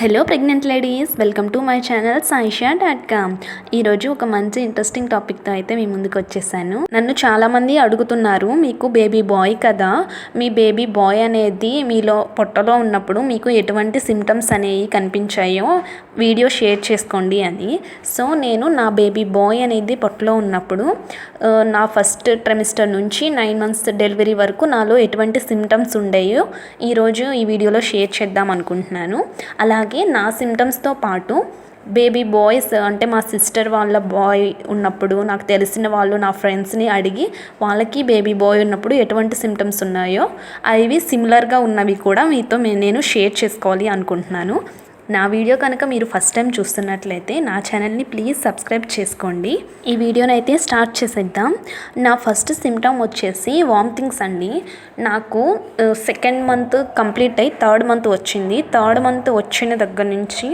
Hello pregnant ladies welcome to my channel Saisha dot com ఈరోజు ఒక మంచి interesting టాపిక్తో అయితే మీ ముందుకు వచ్చేసాను. నన్ను చాలామంది అడుగుతున్నారు మీకు బేబీ బాయ్ కదా? మీ బేబీ బాయ్ అనేది మీలో పొట్టలో ఉన్నప్పుడు మీకు ఎటువంటి సిమ్టమ్స్ అనేవి కనిపించాయో వీడియో షేర్ చేసుకోండి అని. సో నేను నా బేబీ బాయ్ అనేది పొట్టలో ఉన్నప్పుడు నా ఫస్ట్ ట్రెమిస్టర్ నుంచి నైన్ మంత్స్ డెలివరీ వరకు నాలో ఎటువంటి సిమ్టమ్స్ ఉండేయో ఈరోజు ఈ వీడియోలో షేర్ చేద్దాం అనుకుంటున్నాను. అలాగే నా సిమ్టమ్స్తో పాటు బేబీ బాయ్స్ అంటే మా సిస్టర్ వాళ్ళ బాయ్ ఉన్నప్పుడు నాకు తెలిసిన వాళ్ళు నా ఫ్రెండ్స్ని అడిగి వాళ్ళకి బేబీ బాయ్ ఉన్నప్పుడు ఎటువంటి సిమ్టమ్స్ ఉన్నాయో అవి సిమిలర్గా ఉన్నవి కూడా మీతో నేను షేర్ చేసుకోవాలి అనుకుంటున్నాను. నా వీడియో కనుక మీరు ఫస్ట్ టైం చూస్తున్నట్లయితే నా ఛానల్ని ప్లీజ్ సబ్స్క్రైబ్ చేసుకోండి. ఈ వీడియోని అయితే స్టార్ట్ చేసేద్దాం. నా ఫస్ట్ సిమ్టమ్ వచ్చేసి వామిటింగ్స్ అండి. నాకు సెకండ్ మంత్ కంప్లీట్ అయ్యి థర్డ్ మంత్ వచ్చింది. థర్డ్ మంత్ వచ్చిన దగ్గర నుంచి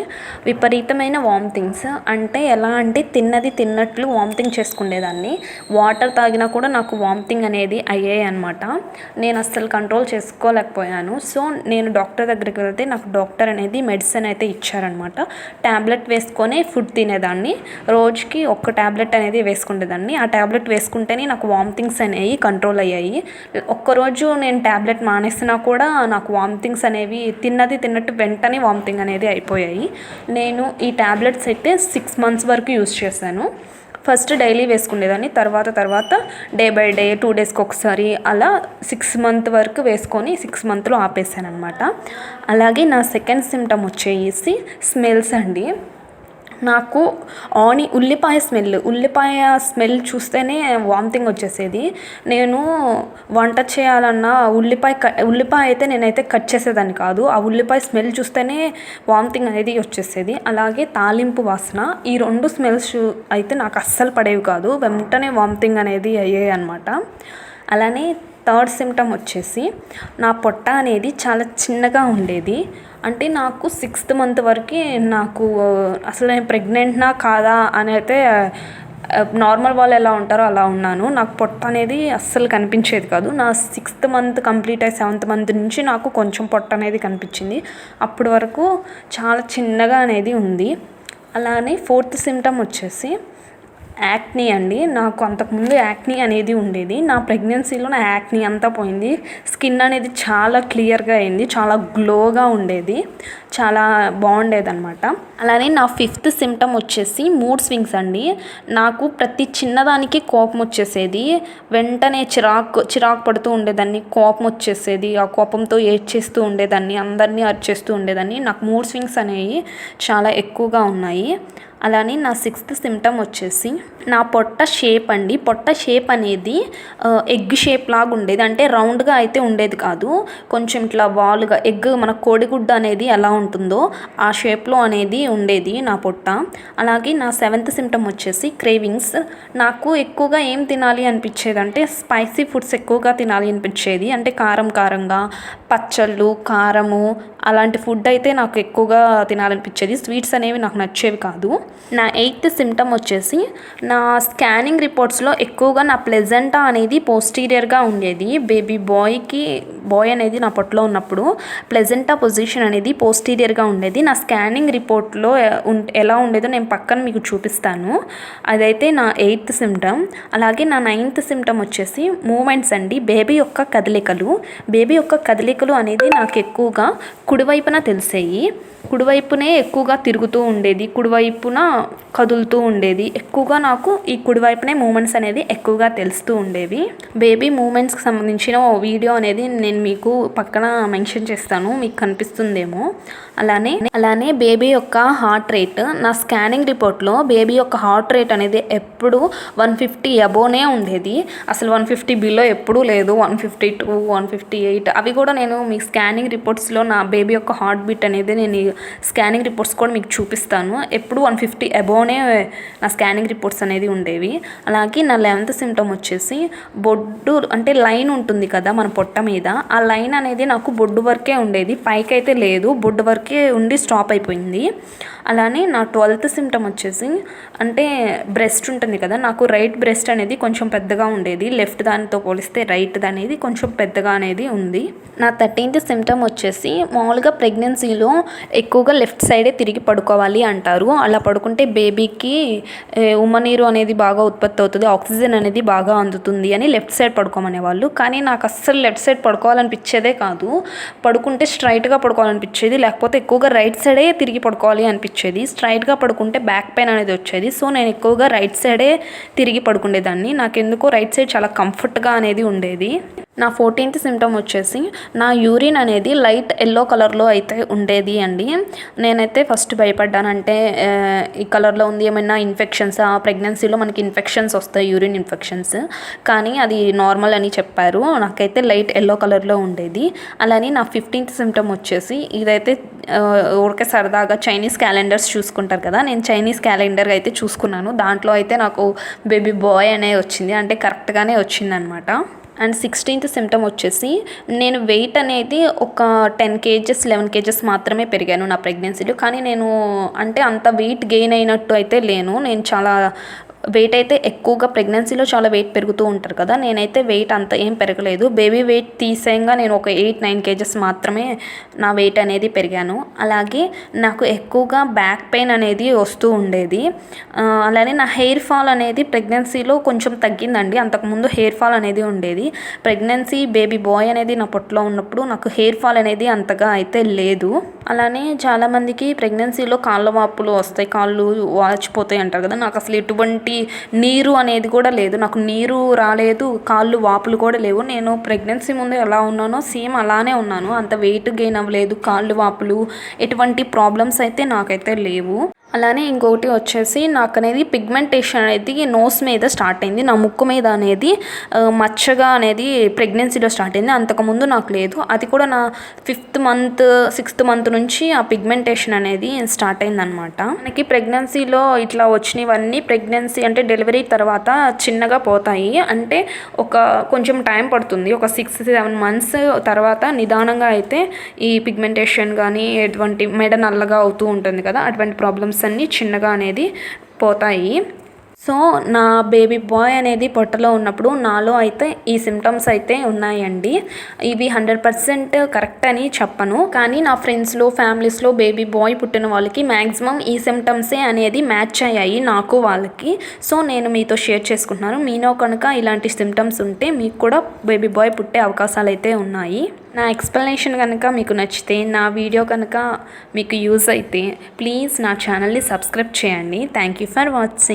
విపరీతమైన వామిటింగ్స్. అంటే ఎలా అంటే తిన్నది తిన్నట్లు వామిటింగ్ చేసుకునేదాన్ని. వాటర్ తాగినా కూడా నాకు వామిటింగ్ అనేది అయ్యాయి అనమాట నేను అస్సలు కంట్రోల్ చేసుకోలేకపోయాను. సో నేను డాక్టర్ దగ్గరికి వెళ్తే నాకు డాక్టర్ అనేది మెడిసిన్ అయితే ఇచ్చారనమాట. ట్యాబ్లెట్ వేసుకొని ఫుడ్ తినేదాన్ని. రోజుకి ఒక్క ట్యాబ్లెట్ అనేది వేసుకునేదాన్ని ఆ ట్యాబ్లెట్ వేసుకుంటేనే నాకు వామిటింగ్స్ అనేవి కంట్రోల్ అయ్యాయి. ఒక్కరోజు నేను ట్యాబ్లెట్ మానేసినా కూడా నాకు వామిటింగ్స్ అనేవి తిన్నది తిన్నట్టు వెంటనే వామిటింగ్ అనేది అయిపోయాయి. నేను ఈ ట్యాబ్లెట్స్ అయితే సిక్స్ మంత్స్ వరకు యూస్ చేశాను. ఫస్ట్ డైలీ వేసుకునేదాన్ని. తర్వాత తర్వాత డే బై డే టూ డేస్కి ఒకసారి అలా సిక్స్ మంత్ వరకు వేసుకొని సిక్స్ మంత్లో ఆపేసాను అనమాట అలాగే నా సెకండ్ సిమ్టమ్ వచ్చేసి స్మెల్స్ అండి. నాకు ఆని ఉల్లిపాయ స్మెల్ ఉల్లిపాయ స్మెల్ చూస్తేనే వామిటింగ్ వచ్చేసేది. నేను వంట చేయాలన్నా ఉల్లిపాయ ఉల్లిపాయ అయితే నేనైతే కట్ చేసేదాన్ని కాదు. ఆ ఉల్లిపాయ స్మెల్ చూస్తేనే వామిటింగ్ అనేది వచ్చేసేది. అలాగే తాలింపు వాసన ఈ రెండు స్మెల్స్ అయితే నాకు అస్సలు పడేవి కాదు. వెంటనే వామిటింగ్ అనేది అయ్యాయి అనమాట అలానే థర్డ్ సిమ్టమ్ వచ్చేసి నా పొట్ట అనేది చాలా చిన్నగా ఉండేది. అంటే నాకు సిక్స్త్ మంత్ వరకు నాకు అసలు నేను ప్రెగ్నెంట్నా కాదా అని అయితే నార్మల్ వాళ్ళు ఎలా ఉంటారో అలా ఉన్నాను. నాకు పొట్ట అనేది అస్సలు కనిపించేది కాదు. నా సిక్స్త్ మంత్ కంప్లీట్ అయ్యి సెవెంత్ మంత్ నుంచి నాకు కొంచెం పొట్ట అనేది కనిపించింది. అప్పటి వరకు చాలా చిన్నగా అనేది ఉంది. అలానే ఫోర్త్ సిమ్టమ్ వచ్చేసి యాక్నీ అండి. నాకు అంతకుముందు యాక్నీ అనేది ఉండేది. నా ప్రెగ్నెన్సీలో నా యాక్నీ అంతా పోయింది. స్కిన్ అనేది చాలా క్లియర్గా అయింది. చాలా గ్లోగా ఉండేది. చాలా బాగుండేది అనమాట అలానే నా ఫిఫ్త్ సిమ్టమ్ వచ్చేసి మూడ్ స్వింగ్స్ అండి. నాకు ప్రతి చిన్నదానికి కోపం వచ్చేసేది. వెంటనే చిరాకు చిరాకు పడుతూ ఉండేదాన్ని. కోపం వచ్చేసేది. ఆ కోపంతో ఏడ్చేస్తూ ఉండేదాన్ని. అందరినీ అరిచేస్తూ ఉండేదాన్ని. నాకు మూడ్ స్వింగ్స్ అనేవి చాలా ఎక్కువగా ఉన్నాయి. అలానే నా సిక్స్త్ సిమ్టమ్ వచ్చేసి నా పొట్ట షేప్ అండి. పొట్ట షేప్ అనేది ఎగ్ షేప్ లాగా ఉండేది. అంటే రౌండ్గా అయితే ఉండేది కాదు. కొంచెం ఇట్లా వాలుగా ఎగ్ మన కోడిగుడ్డ అనేది ఎలా ఉంటుందో ఆ షేప్లో అనేది ఉండేది నా పొట్ట. అలాగే నా సెవెంత్ సిమ్టమ్ వచ్చేసి క్రేవింగ్స్. నాకు ఎక్కువగా ఏం తినాలి అనిపించేది అంటే స్పైసీ ఫుడ్స్ ఎక్కువగా తినాలి అనిపించేది. అంటే కారం కారంగా పచ్చళ్ళు కారము అలాంటి ఫుడ్ అయితే నాకు ఎక్కువగా తినాలనిపించేది. స్వీట్స్ అనేవి నాకు నచ్చేవి కాదు. నా ఎయిత్ సిమ్టమ్ వచ్చేసి నా స్కానింగ్ రిపోర్ట్స్లో ఎక్కువగా నా ప్లెజెంటా అనేది పోస్టీరియర్గా ఉండేది. బేబీ బాయ్కి బాయ్ అనేది నా పొట్టలో ఉన్నప్పుడు ప్లెజెంటా పొజిషన్ అనేది పోస్టీరియర్గా ఉండేది. నా స్కానింగ్ రిపోర్ట్లో ఉం- ఎలా ఉండేదో నేను పక్కన మీకు చూపిస్తాను. అదైతే నా ఎయిత్ సిమ్టమ్. అలాగే నా నైన్త్ సిమ్టమ్ వచ్చేసి మూమెంట్స్ అండి. బేబీ యొక్క కదలికలు. బేబీ యొక్క కదలికలు అనేది నాకు ఎక్కువగా కుడివైపున తెలిసాయి. కుడివైపునే ఎక్కువగా తిరుగుతూ ఉండేది. కుడివైపున కదులుతూ ఉండేది. ఎక్కువగా నాకు ఈ కుడివైపునే మూమెంట్స్ అనేది ఎక్కువగా తెలుస్తూ ఉండేవి. బేబీ మూమెంట్స్కి సంబంధించిన ఓ వీడియో అనేది నేను మీకు పక్కన మెన్షన్ చేస్తాను. మీకు కనిపిస్తుందేమో. అలానే అలానే బేబీ యొక్క హార్ట్ రేట్. నా స్కానింగ్ రిపోర్ట్లో బేబీ యొక్క హార్ట్ రేట్ అనేది ఎప్పుడు వన్ ఫిఫ్టీ అబోనే ఉండేది. అసలు వన్ ఫిఫ్టీ బిలో ఎప్పుడూ లేదు. One fifty two one fifty eight అవి కూడా నేను మీ స్కానింగ్ రిపోర్ట్స్లో నా బేబీ యొక్క హార్ట్ బీట్ అనేది నేను స్కానింగ్ రిపోర్ట్స్ కూడా మీకు చూపిస్తాను. ఎప్పుడు వన్ ఫిఫ్టీ అబోవ్నే నా స్కానింగ్ రిపోర్ట్స్ అనేది ఉండేవి. అలాగే నా లెవెంత్ సిమ్టమ్ వచ్చేసి బొడ్డు అంటే లైన్ ఉంటుంది కదా మన పొట్ట మీద. ఆ లైన్ అనేది నాకు బొడ్డు వరకే ఉండేది. పైకి అయితే లేదు. బొడ్డు వరకే ఉండి స్టాప్ అయిపోయింది. అలానే నా ట్వెల్త్ సిమ్టమ్ వచ్చేసి అంటే బ్రెస్ట్ ఉంటుంది కదా నాకు రైట్ బ్రెస్ట్ అనేది కొంచెం పెద్దగా ఉండేది లెఫ్ట్ దానితో పోలిస్తే రైట్ అనేది కొంచెం పెద్దగా అనేది ఉంది. నా థర్టీన్త్ సిమ్టమ్ వచ్చేసి మామూలుగా ప్రెగ్నెన్సీలో ఎక్కువగా లెఫ్ట్ సైడే తిరిగి పడుకోవాలి అంటారు. అలా పడుకుంటే బేబీకి ఉమ్మనీరు అనేది బాగా ఉత్పత్తి అవుతుంది ఆక్సిజన్ అనేది బాగా అందుతుంది అని లెఫ్ట్ సైడ్ పడుకోమనే వాళ్ళు. కానీ నాకు అస్సలు లెఫ్ట్ సైడ్ పడుకోవాలనిపించేదే కాదు. పడుకుంటే స్ట్రైట్గా పడుకోవాలనిపించేది లేకపోతే ఎక్కువగా రైట్ సైడే తిరిగి పడుకోవాలి అనిపించేది. వచ్చేది. స్ట్రైట్గా పడుకుంటే బ్యాక్ పెయిన్ అనేది వచ్చేది. సో నేను ఎక్కువగా రైట్ సైడే తిరిగి పడుకునేదాన్ని నాకు ఎందుకో రైట్ సైడ్ చాలా కంఫర్ట్గా అనేది ఉండేది. నా ఫోర్టీన్త్ సిమ్టమ్ వచ్చేసి నా యూరిన్ అనేది లైట్ ఎల్లో కలర్లో అయితే ఉండేది అండి. నేనైతే ఫస్ట్ భయపడ్డాను అంటే ఈ కలర్లో ఉంది ఏమైనా ఇన్ఫెక్షన్స్ ఆ ప్రెగ్నెన్సీలో మనకి ఇన్ఫెక్షన్స్ వస్తాయి యూరిన్ ఇన్ఫెక్షన్స్ కానీ అది నార్మల్ అని చెప్పారు. నాకైతే లైట్ ఎల్లో కలర్లో ఉండేది. అలానే నా ఫిఫ్టీన్త్ సిమ్టమ్ వచ్చేసి ఇదైతే ఊరికే సరదాగా చైనీస్ క్యాలెండర్స్ చూసుకుంటారు కదా. నేను చైనీస్ క్యాలెండర్ అయితే చూసుకున్నాను. దాంట్లో అయితే నాకు బేబీ బాయ్ అనే వచ్చింది. అంటే కరెక్ట్గానే వచ్చిందనమాట. అండ్ సిక్స్టీన్త్ సిమ్టమ్ వచ్చేసి నేను వెయిట్ అనేది ఒక టెన్ కేజెస్ లెవెన్ కేజెస్ మాత్రమే పెరిగాను నా ప్రెగ్నెన్సీలో. కానీ నేను అంటే అంత వెయిట్ గెయిన్ అయినట్టు అయితే లేను. నేను చాలా వెయిట్ అయితే ఎక్కువగా ప్రెగ్నెన్సీలో చాలా వెయిట్ పెరుగుతూ ఉంటారు కదా. నేనైతే వెయిట్ అంత ఏం పెరగలేదు. బేబీ వెయిట్ తీసేయంగా నేను ఒక ఎయిట్ నైన్ కేజెస్ మాత్రమే నా వెయిట్ అనేది పెరిగాను. అలాగే నాకు ఎక్కువగా బ్యాక్ పెయిన్ అనేది వస్తూ ఉండేది. అలానే నా హెయిర్ ఫాల్ అనేది ప్రెగ్నెన్సీలో కొంచెం తగ్గిందండి. అంతకుముందు హెయిర్ ఫాల్ అనేది ఉండేది. ప్రెగ్నెన్సీ బేబీ బాయ్ అనేది నా పొట్టలో ఉన్నప్పుడు నాకు హెయిర్ ఫాల్ అనేది అంతగా అయితే లేదు. అలానే చాలామందికి ప్రెగ్నెన్సీలో కాళ్ళ వాపులు వస్తాయి. కాళ్ళు వాచిపోతాయి అంటారు కదా. నాకు అసలు ఎటువంటి నీరు అనేది కూడా లేదు. నాకు నీరు రాలేదు కాళ్ళు వాపులు కూడా లేవు. నేను ప్రెగ్నెన్సీ ముందు ఎలా ఉన్నానో సేమ్ అలానే ఉన్నాను. అంత వెయిట్ గెయిన్ అవ్వలేదు కాళ్ళు వాపులు ఎటువంటి ప్రాబ్లమ్స్ అయితే నాకైతే లేవు. అలానే ఇంకొకటి వచ్చేసి నాకు అనేది పిగ్మెంటేషన్ అనేది నోస్ మీద స్టార్ట్ అయింది. నా ముక్కు మీద అనేది మచ్చగా అనేది ప్రెగ్నెన్సీలో స్టార్ట్ అయింది. అంతకుముందు నాకు లేదు. అది కూడా నా ఫిఫ్త్ మంత్ సిక్స్త్ మంత్ నుంచి ఆ పిగ్మెంటేషన్ అనేది స్టార్ట్ అయిందనమాట మనకి ప్రెగ్నెన్సీలో ఇట్లా వచ్చినవన్నీ ప్రెగ్నెన్సీ అంటే డెలివరీ తర్వాత చిన్నగా పోతాయి. అంటే ఒక కొంచెం టైం పడుతుంది. ఒక సిక్స్ సెవెన్ మంత్స్ తర్వాత నిదానంగా అయితే ఈ పిగ్మెంటేషన్ కానీ ఎటువంటి మెడ నల్లగా అవుతూ ఉంటుంది కదా అటువంటి ప్రాబ్లమ్స్ అన్నీ చిన్నగా అనేది పోతాయి. సో నా బేబీ బాయ్ అనేది పొట్టలో ఉన్నప్పుడు నాలో అయితే ఈ సిమ్టమ్స్ అయితే ఉన్నాయండి. ఇవి హండ్రెడ్ పర్సెంట్ కరెక్ట్ అని చెప్పను. కానీ నా ఫ్రెండ్స్లో ఫ్యామిలీస్లో బేబీ బాయ్ పుట్టిన వాళ్ళకి మ్యాక్సిమం ఈ సిమ్టమ్సే అనేది మ్యాచ్ అయ్యాయి నాకు వాళ్ళకి. సో నేను మీతో షేర్ చేసుకుంటున్నాను. మీనో కనుక ఇలాంటి సిమ్టమ్స్ ఉంటే మీకు కూడా బేబీ బాయ్ పుట్టే అవకాశాలు అయితే ఉన్నాయి. నా ఎక్స్ప్లెనేషన్ కనుక మీకు నచ్చితే నా వీడియో కనుక మీకు యూజ్ అయితే ప్లీజ్ నా ఛానల్ని సబ్స్క్రైబ్ చేయండి. Thank you for watching